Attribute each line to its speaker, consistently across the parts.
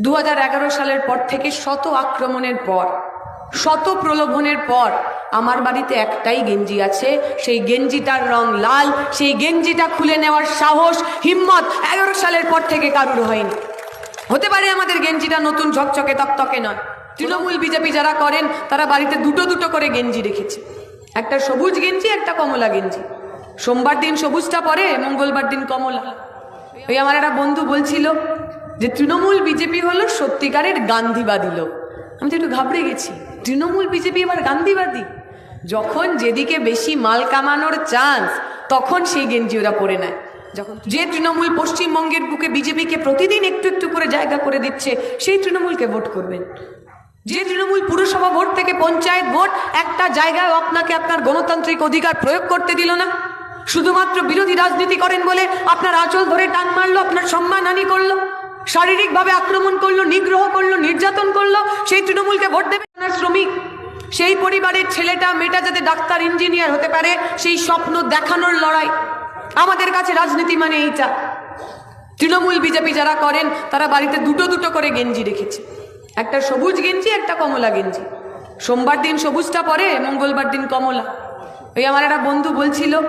Speaker 1: দু হাজার এগারো সালের পর থেকে শত আক্রমণের পর, শত প্রলোভনের পর আমার বাড়িতে একটাই গেঞ্জি আছে। সেই গেঞ্জিটার রং লাল, সেই গেঞ্জিটা খুলে নেওয়ার সাহস, হিম্মত এগারো সালের পর থেকে কারুর হয়নি। হতে পারে আমাদের গেঞ্জিটা নতুন ঝকঝকে তকতকে নয়। তৃণমূল বিজেপি যারা করেন, তারা বাড়িতে দুটো দুটো করে গেঞ্জি রেখেছে। একটা সবুজ গেঞ্জি, একটা কমলা গেঞ্জি। সোমবার দিন সবুজটা পরে, মঙ্গলবার দিন কমলা। ওই আমার একটা বন্ধু বলছিল যে তৃণমূল বিজেপি হলো সত্যিকারের গান্ধীবাদী লোক। আমি তো একটু ঘাবড়ে গেছি। তৃণমূল বিজেপি আবার গান্ধীবাদী? যখন যেদিকে বেশি মাল কামানোর চান্স, তখন সেই গেঞ্জি ওরা পরে নেয়। যখন যে তৃণমূল পশ্চিমবঙ্গের বুকে বিজেপিকে প্রতিদিন একটু একটু করে জায়গা করে দিচ্ছে, সেই তৃণমূলকে ভোট করবেন। যে তৃণমূল পুরসভা ভোট থেকে পঞ্চায়েত ভোট, একটা জায়গায় আপনাকে আপনার গণতান্ত্রিক অধিকার প্রয়োগ করতে দিল না। শুধুমাত্র বিরোধী রাজনীতি করেন বলে আপনার আঁচল ধরে টান মারলো, আপনার সম্মানহানি করল। শারীরিকভাবে আক্রমণ করল, নিগ্রহ করল, নির্যাতন করল, সেই তৃণমূলকে ভোট দেবে শ্রমিক। সেই পরিবারের ছেলেটা, মেয়েটা যাতে ডাক্তার, ইঞ্জিনিয়ার হতে পারে, সেই স্বপ্ন দেখানোর লড়াই। আমাদের কাছে রাজনীতি মানে এইটা। তৃণমূল, বিজেপি যারা করেন, তারা বাড়িতে দুটো দুটো করে গেঞ্জি রেখেছে। একটা সবুজ গেঞ্জি, একটা কমলা গেঞ্জি। সোমবার দিন সবুজটা পরে, মঙ্গলবার দিন কমলা। ওই আমার একটা বন্ধু বলছিল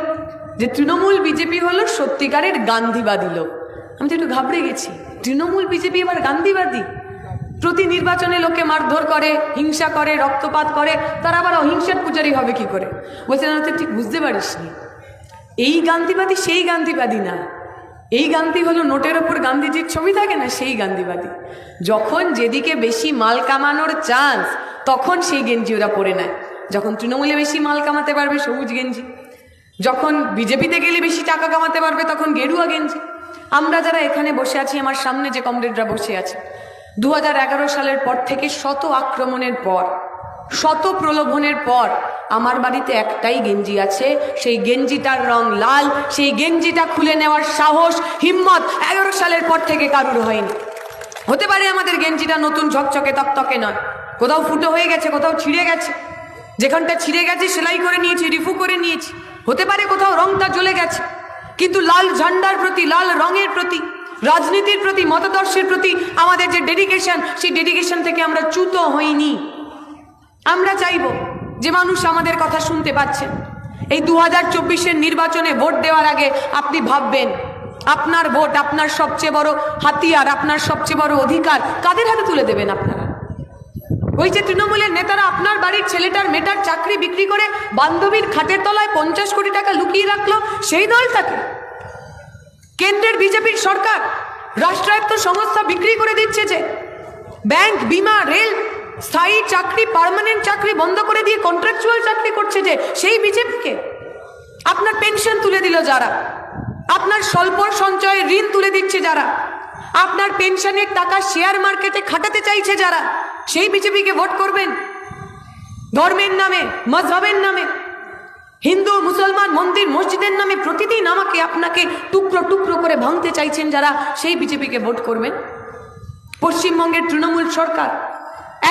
Speaker 1: যে, তৃণমূল, বিজেপি হলো সত্যিকারের গান্ধীবাদী লোক। আমি তো একটু ঘাবড়ে গেছি। তৃণমূল বিজেপি এবার গান্ধীবাদী। প্রতি নির্বাচনে লোকে মারধর করে, হিংসা করে, রক্তপাত করে, তারা আবার অহিংসার পূজারি হবে কি করে? বলছে, না তুই ঠিক বুঝতে পারিস নি এই গান্ধীবাদী সেই গান্ধীবাদী না। এই গান্ধী হলো নোটের ওপর গান্ধীজির ছবি থাকে না, সেই গান্ধীবাদী। যখন যেদিকে বেশি মাল কামানোর চান্স, তখন সেই গেঞ্জি ওরা পরে নেয়। যখন তৃণমূলে বেশি মাল কামাতে পারবে, সবুজ গেঞ্জি। যখন বিজেপিতে গেলে বেশি টাকা কামাতে পারবে, তখন গেরুয়া গেঞ্জি। আমরা যারা এখানে বসে আছি, আমার সামনে যে কমরেডরা বসে আছে দু হাজার এগারো সালের পর থেকে শত আক্রমণের পর, শত প্রলোভনের পর আমার বাড়িতে একটাই গেঞ্জি আছে। সেই গেঞ্জিটার রং লাল, সেই গেঞ্জিটা খুলে নেওয়ার সাহস, হিম্মত এগারো সালের পর থেকে কারুর হয়নি। হতে পারে আমাদের গেঞ্জিটা নতুন ঝকঝকে তকতকে নয়। কোথাও ফুটো হয়ে গেছে, কোথাও ছিঁড়ে গেছে। যেখানটা ছিঁড়ে গেছে, সেলাই করে নিয়েছি, রিফু করে নিয়েছি। হতে পারে কোথাও রংটা জ্বলে গেছে। কিন্তু লাল ঝান্ডার প্রতি, লাল রঙের প্রতি, রাজনীতির প্রতি, মতাদর্শের প্রতি আমাদের যে ডেডিকেশন সেই ডেডিকেশন থেকে আমরা চ্যুত হইনি। আমরা চাইব যে মানুষ আমাদের কথা শুনতে পাচ্ছেন এই দু হাজার নির্বাচনে ভোট দেওয়ার আগে আপনি ভাববেন, আপনার ভোট আপনার সবচেয়ে বড় হাতিয়ার, আপনার সবচেয়ে বড় অধিকার কাদের হাতে তুলে দেবেন আপনারা? ওই যে তৃণমূলের নেতারা আপনার বাড়ির ছেলেটার মেটার চাকরি বিক্রি করে বান্ধবীর খাটের তলায় পঞ্চাশ কোটি টাকা লুকিয়ে রাখল সেই দলটাকে। কেন্দ্রের বিজেপির সরকার, রাষ্ট্রায়ত্ত সংস্থা বিক্রি করে দিচ্ছে যে, ব্যাংক, বিমা, রেল, স্থায়ী চাকরি, পার্মানেন্ট চাকরি বন্ধ করে দিয়ে কন্ট্রাকচুয়াল চাকরি করছে যে, সেই বিজেপিকে আপনার পেনশন তুলে দিল যারা। আপনার স্বল্প সঞ্চয়ের ঋণ তুলে দিচ্ছে যারা। আপনার পেনশনের টাকা শেয়ার মার্কেটে খাটাতে চাইছে যারা। সেই বিজেপিকে ভোট করবেন। ধর্মের নামে, মজহবের নামে। হিন্দু, মুসলমান মন্দির, মসজিদের নামে প্রতিদিন আমাকে, আপনাকে টুকরো টুকরো করে ভাঙতে চাইছেন যারা, সেই বিজেপিকে ভোট করবেন। পশ্চিমবঙ্গের তৃণমূল সরকার,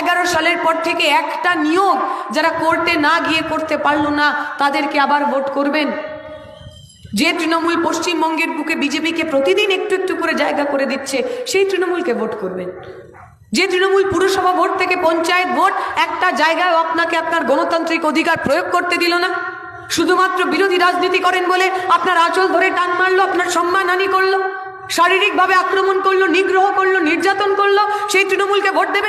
Speaker 1: এগারো সালের পর থেকে একটা নিয়োগ যারা কোর্টে না গিয়ে করতে পারল না, তাদেরকে আবার ভোট করবেন। যে তৃণমূল পশ্চিমবঙ্গের বুকে বিজেপিকে প্রতিদিন একটু একটু করে জায়গা করে দিচ্ছে, সেই তৃণমূলকে ভোট করবেন। যে তৃণমূল পুরসভা ভোট থেকে পঞ্চায়েত ভোট, একটা জায়গায় আপনাকে আপনার গণতান্ত্রিক অধিকার প্রয়োগ করতে দিল না। শুধুমাত্র বিরোধী রাজনীতি করেন বলে আপনার আঁচল ধরে টান মারলো, আপনার সম্মান হানি করল, শারীরিকভাবে আক্রমণ করল, নিগ্রহ করল, নির্যাতন করল, সেই তৃণমূলকে ভোট দেবে